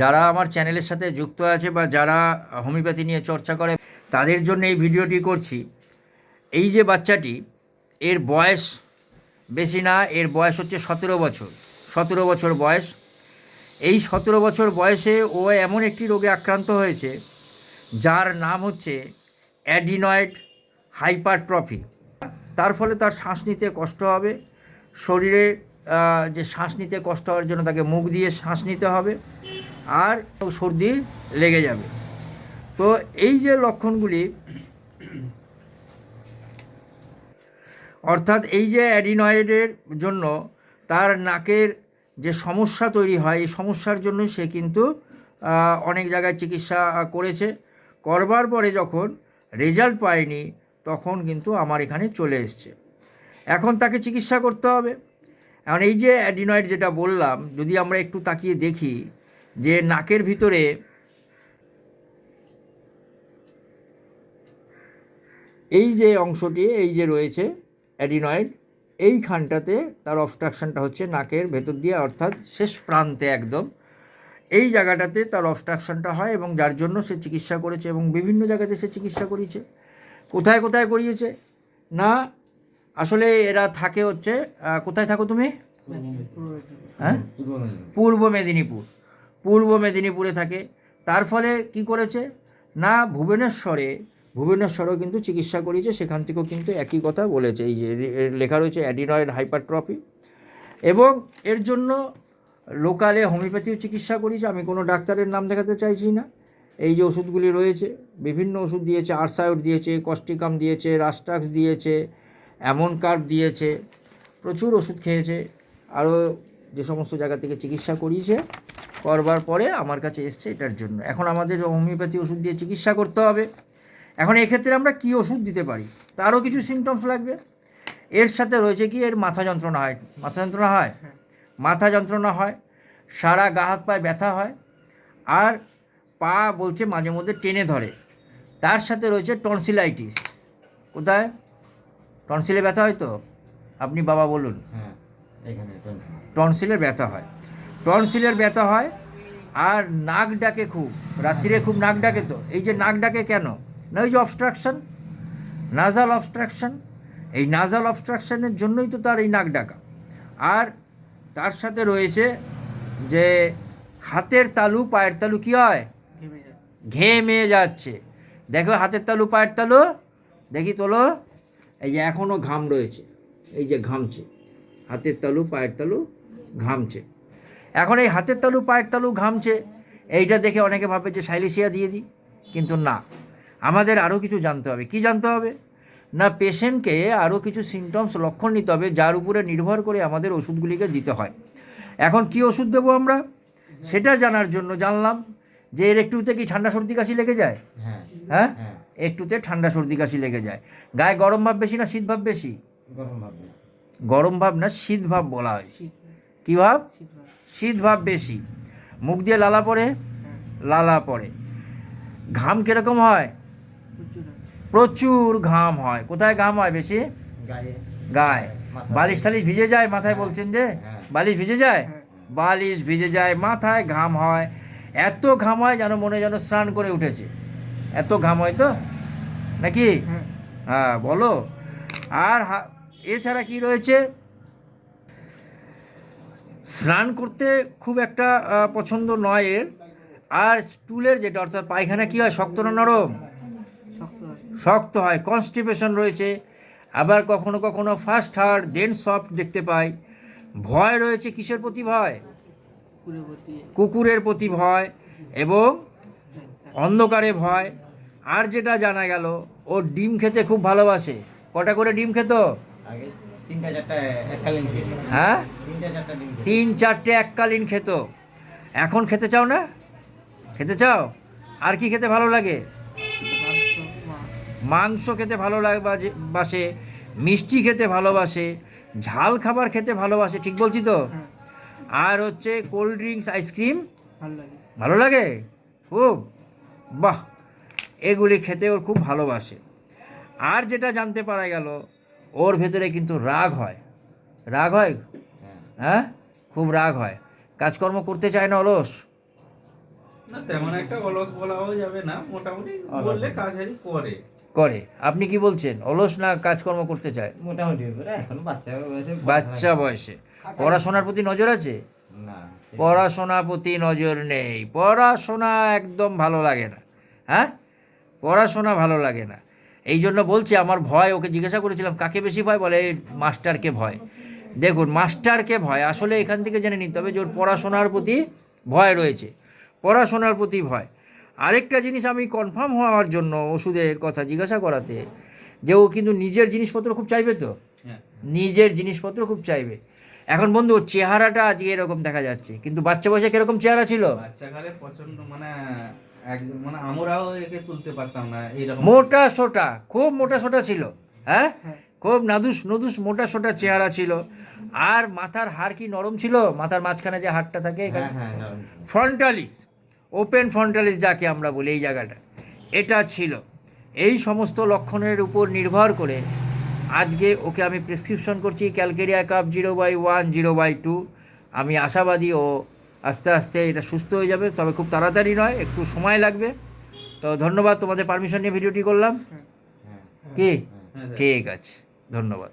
যারা আমার চ্যানেলের সাথে যুক্ত আছে বা যারা হোমিওপ্যাথি নিয়ে চর্চা করে, তাদের জন্য এই ভিডিওটি করছি। এই যে বাচ্চাটি, এর বয়স বেশি না, এর বয়স হচ্ছে সতেরো বছর সতেরো বছর বয়স। এই সতেরো বছর বয়সে ও এমন একটি রোগে আক্রান্ত হয়েছে, যার নাম হচ্ছে অ্যাডিনয়েড হাইপারট্রফি। তার ফলে তার শ্বাস নিতে কষ্ট হবে, শরীরে যে শ্বাস নিতে কষ্ট হওয়ার জন্য তাকে মুখ দিয়ে শ্বাস নিতে হবে। আর সর্দি লেগে যাবে। তো এই যে লক্ষণগুলি, অর্থাৎ এই যে অ্যাডিনয়েডের জন্য তার নাকের যে সমস্যা তৈরি হয়, এই সমস্যার জন্য সে কিন্তু অনেক জায়গায় চিকিৎসা করেছে। করবার পরে যখন রেজাল্ট পায়নি, তখন কিন্তু আমার এখানে চলে এসছে। এখন তাকে চিকিৎসা করতে হবে। এখন এই যে অ্যাডিনয়েড যেটা বললাম, যদি আমরা একটু তাকিয়ে দেখি যে নাকের ভিতরে এই যে অংশটি এই যে রয়েছে অ্যাডিনয়েড এইখানটাতে তার অবস্ট্রাকশনটা হচ্ছে নাকের ভেতর দিয়ে অর্থাৎ শেষ প্রান্তে একদম। এই জায়গাটাতে তার অবস্ট্রাকশনটা হয় এবং যার জন্য সে চিকিৎসা করেছে এবং বিভিন্ন জায়গাতে সে চিকিৎসা করিয়েছে। কোথায় কোথায় করিয়েছে? না আসলে এরা থাকে হচ্ছে কোথায় থাকো তুমি? হ্যাঁ? পূর্ব মেদিনীপুর। পূর্ব মেদিনীপুরে থাকে। তার ফলে কি করেছে? না, ভুবনেশ্বরে, ভুবনেশ্বরেও কিন্তু চিকিৎসা করিয়েছে, সেখান থেকেও কিন্তু একই কথা বলেছে। এই যে লেখা রয়েছে অ্যাডিনয়েড হাইপারট্রফি। এবং এর জন্য লোকালে হোমিওপ্যাথিও চিকিৎসা করিয়েছে। আমি কোনো ডাক্তারের নাম দেখাতে চাইছি না। এই যে ওষুধগুলি রয়েছে, বিভিন্ন ওষুধ দিয়েছে আরসায়ড দিয়েছে কস্টিকাম দিয়েছে, রাস্টাক্স দিয়েছে, অ্যামন কার্ভ দিয়েছে, প্রচুর ওষুধ খেয়েছে। আরও যে সমস্ত জায়গা থেকে চিকিৎসা করিয়েছে করবার পরে আমার কাছে এসছে এটার জন্য। এখন আমাদের হোমিওপ্যাথি ওষুধ দিয়ে চিকিৎসা করতে হবে। এখন এক্ষেত্রে আমরা কী ওষুধ দিতে পারি? তারও কিছু সিমটমস লাগবে। এর সাথে রয়েছে কি? এর মাথা যন্ত্রণা হয়। মাথা যন্ত্রণা হয়? মাথা যন্ত্রণা হয় সারা গা হাত পায়ে ব্যথা হয় আর পা বলছে মাঝে মধ্যে টেনে ধরে। তার সাথে রয়েছে টনসিলাইটিস কোথায়? টনসিলে ব্যথা হয় তো? আপনি বাবা বলুন। হ্যাঁ। টনসিলের ব্যথা হয়। টনসিলের ব্যথা হয় আর নাক ডাকে খুব রাত্রিরে খুব নাক ডাকে তো। এই যে নাক ডাকে কেন? না ওই যে অবস্ট্রাকশন নাজাল অবস্ট্রাকশন এই নাজাল অবস্ট্রাকশনের জন্যই তো তার এই নাক ডাকা। আর তার সাথে রয়েছে যে হাতের তালু পায়ের তালু কী হয়? ঘেমে যাচ্ছে। দেখো হাতের তালু পায়ের তালু দেখি তোলো। এই যে এখনও ঘাম রয়েছে। এই যে ঘামছে। হাতের তালু পায়ের তালু ঘামছে। এখন এই হাতের তালু পায়ের তালু ঘামছে এইটা দেখে অনেকে ভাবে যে সাইলেসিয়া দিয়ে দিই কিন্তু না। আমাদের আরও কিছু জানতে হবে। কি জানতে হবে? না পেশেন্টকে আরও কিছু সিমটমস লক্ষণ নিতে হবে যার উপরে নির্ভর করে আমাদের ওষুধগুলিকে দিতে হয়। এখন কি ওষুধ দেবো আমরা? সেটা জানার জন্য জানলাম যে এর একটুতে কি ঠান্ডা সর্দি কাশি লেগে যায়? হ্যাঁ। হ্যাঁ? হ্যাঁ। একটুতে ঠান্ডা সর্দি কাশি লেগে যায়। গায়ে গরম ভাব বেশি না শীত ভাব বেশি? গরম ভাববে গরম ভাব না শীত ভাব বলা হয়। কী ভাব? শীত ভাব। বেশি। মুখ দিয়ে লালা পড়ে লালা পড়ে। ঘাম কীরকম হয়? প্রচুর ঘাম হয়। কোথায় ঘাম হয় বেশি? গায়ে। গায়ে। বালিশ টালিশ ভিজে যায়? মাথায় বলছেন যে? হ্যাঁ। বালিশ ভিজে যায়? বালিশ ভিজে যায় মাথায় ঘাম হয়। এত ঘাম হয় যেন মনে যেন স্নান করে উঠেছে। এত ঘাম হয় তো? নাকি? হ্যাঁ বলো। আর হা- এছাড়া কি রয়েছে? স্নান করতে খুব একটা পছন্দ নয় এর। আর স্টুলের যেটা অর্থাৎ পায়খানা কী হয় শক্ত না নরম? শক্ত হয়। কনস্টিপেশন রয়েছে। আবার কখনো কখনো ফার্স্ট হার্ড দেন সফট দেখতে পাই। ভয় রয়েছে কিসের প্রতি ভয়? কুকুরের প্রতি ভয় এবং অন্ধকারে ভয়। আর যেটা জানা গেল ও ডিম খেতে খুব ভালোবাসে। কটা করে ডিম খেত? হ্যাঁ? তিন চারটে এককালীন খেত। এখন খেতে চাও না? খেতে চাও? আর কি খেতে ভালো লাগে? মাংস খেতে ভালো বাসে মিষ্টি খেতে ভালোবাসে ঝাল খাবার খেতে ভালোবাসে ঠিক বলছি তো? আর হচ্ছে কোল্ড ড্রিঙ্কস আইসক্রিম? ভালো লাগে? খুব? বাহ! এগুলি খেতে ওর খুব ভালোবাসে। আর যেটা জানতে পারা গেল ওর ভেতরে কিন্তু রাগ হয়। রাগ হয়? হ্যাঁ? খুব রাগ হয়। কাজকর্ম করতে চায় না অলস? না তেমন একটা অলস বলাও যাবে না মোটামুটি বললে না। করে। করে। আপনি কি বলছেন? অলস না কাজকর্ম করতে চায়? মোটামুটি এখন বাচ্চা বয়সে বাচ্চা বয়সে। পড়াশোনার প্রতি নজর আছে? না পড়াশোনার প্রতি নজর নেই। পড়াশোনা একদম ভালো লাগে না। হ্যাঁ? পড়াশোনা ভালো লাগে না। এই জন্য বলছে আমার ভয় ওকে জিজ্ঞাসা করেছিলাম কাকে বেশি ভয়? বলে মাস্টারকে ভয়। দেখুন মাস্টারকে ভয় আসলে এখান থেকে জেনে নিতে হবে যে ওর পড়াশোনার প্রতি ভয় রয়েছে পড়াশোনার প্রতি ভয়। আরেকটা জিনিস আমি কনফার্ম হওয়ার জন্য ওষুধের কথা জিজ্ঞাসা করাতে যে ও কিন্তু নিজের জিনিসপত্র খুব চাইবে তো? হ্যাঁ। নিজের জিনিসপত্র খুব চাইবে। এখন বন্ধু ওর চেহারাটা আজকে এরকম দেখা যাচ্ছে কিন্তু বাচ্চা বয়সে কীরকম চেহারা ছিল? বাচ্চাকালে প্রচণ্ড মানে একদম মানে আমরাও একে তুলতে পারতাম না এইরকম। মোটা সোটা খুব মোটা সোটা ছিল হ্যাঁ? খুব নাদুস নদুস মোটা সোটা চেহারা ছিল। আর মাথার হাড় কি নরম ছিল? মাথার মাঝখানে যে হাড়টা থাকে এখানে? হ্যাঁ হ্যাঁ। ফ্রন্টালিস ওপেন ফ্রন্টালিস যাকে আমরা বলি এই জায়গাটা এটা ছিল। এই সমস্ত লক্ষণের উপর নির্ভর করে আজকে ওকে আমি প্রেসক্রিপশন করছি calcarea carb zero by one zero by two আমি আশাবাদী ও আস্তে আস্তে এটা সুস্থ হয়ে যাবে তবে খুব তাড়াতাড়ি নয় একটু সময় লাগবে। তো ধন্যবাদ তোমাদের পারমিশন নিয়ে ভিডিওটি করলাম। হ্যাঁ। কি? হ্যাঁ, ঠিক আছে ধন্যবাদ।